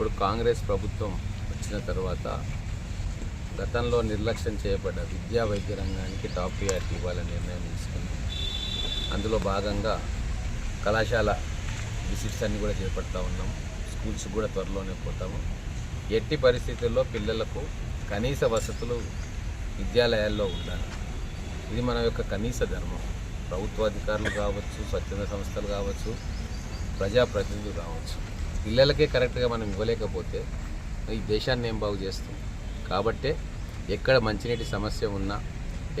ఇప్పుడు కాంగ్రెస్ ప్రభుత్వం వచ్చిన తర్వాత గతంలో నిర్లక్ష్యం చేయబడ్డ విద్యా వైద్య రంగానికి టాప్ ప్రియారిటీ ఇవ్వాలని నిర్ణయం తీసుకుంది. అందులో భాగంగా కళాశాల విసిట్స్ అన్ని కూడా చేపడతా ఉన్నాం. స్కూల్స్ కూడా త్వరలోనే పోతాము. ఎట్టి పరిస్థితుల్లో పిల్లలకు కనీస వసతులు విద్యాలయాల్లో ఉండాలి. ఇది మన యొక్క కనీస ధర్మం. ప్రభుత్వాధికారులు కావచ్చు స్వచ్ఛంద సంస్థలు కావచ్చు ప్రజాప్రతినిధులు కావచ్చు. పిల్లలకే కరెక్ట్గా మనం ఇవ్వలేకపోతే ఈ దేశాన్ని ఏం బాగు చేస్తాం? కాబట్టే ఎక్కడ మంచినీటి సమస్య ఉన్నా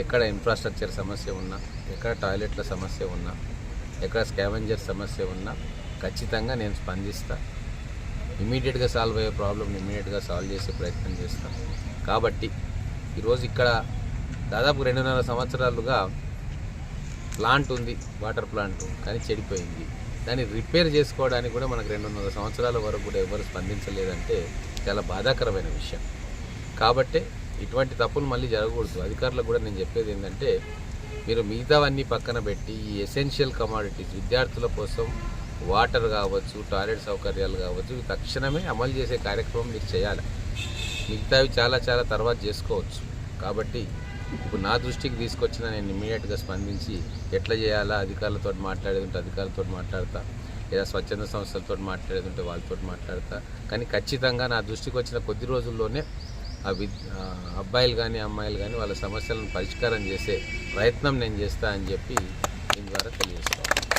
ఎక్కడ ఇన్ఫ్రాస్ట్రక్చర్ సమస్య ఉన్నా ఎక్కడ టాయిలెట్ల సమస్య ఉన్నా ఎక్కడ స్కావెంజర్ సమస్య ఉన్నా ఖచ్చితంగా నేను స్పందిస్తా. ఇమీడియట్గా సాల్వ్ అయ్యే ప్రాబ్లమ్ని ఇమీడియట్గా సాల్వ్ చేసే ప్రయత్నం చేస్తాను కాబట్టి ఈరోజు ఇక్కడ దాదాపు రెండున్నర సంవత్సరాలుగా ప్లాంట్ ఉంది వాటర్ ప్లాంట్ కానీ చెడిపోయింది. దాన్ని రిపేర్ చేసుకోవడానికి కూడా మనకు రెండున్నర సంవత్సరాల వరకు కూడా ఎవరు స్పందించలేదంటే చాలా బాధాకరమైన విషయం. కాబట్టే ఇటువంటి తప్పులు మళ్ళీ జరగకూడదు. అధికారులకు కూడా నేను చెప్పేది ఏంటంటే మీరు మిగతావన్నీ పక్కన పెట్టి ఈ ఎసెన్షియల్ కమాడిటీస్ విద్యార్థుల కోసం వాటర్ కావచ్చు టాయిలెట్ సౌకర్యాలు కావచ్చు తక్షణమే అమలు చేసే కార్యక్రమం మీరు చేయాలి. మిగతావి చాలా చాలా తర్వాత చేసుకోవచ్చు. కాబట్టి ఇప్పుడు నా దృష్టికి తీసుకొచ్చిన నేను ఇమీడియట్గా స్పందించి ఎట్లా చేయాలా అధికారులతో మాట్లాడేది ఉంటే అధికారులతో మాట్లాడతా లేదా స్వచ్ఛంద సంస్థలతో మాట్లాడేది ఉంటే వాళ్ళతో మాట్లాడతా. కానీ ఖచ్చితంగా నా దృష్టికి వచ్చిన కొద్ది రోజుల్లోనే ఆ వి అబ్బాయిలు కానీ అమ్మాయిలు కానీ వాళ్ళ సమస్యలను పరిష్కారం చేసే ప్రయత్నం నేను చేస్తా అని చెప్పి దీని ద్వారా తెలియజేస్తాను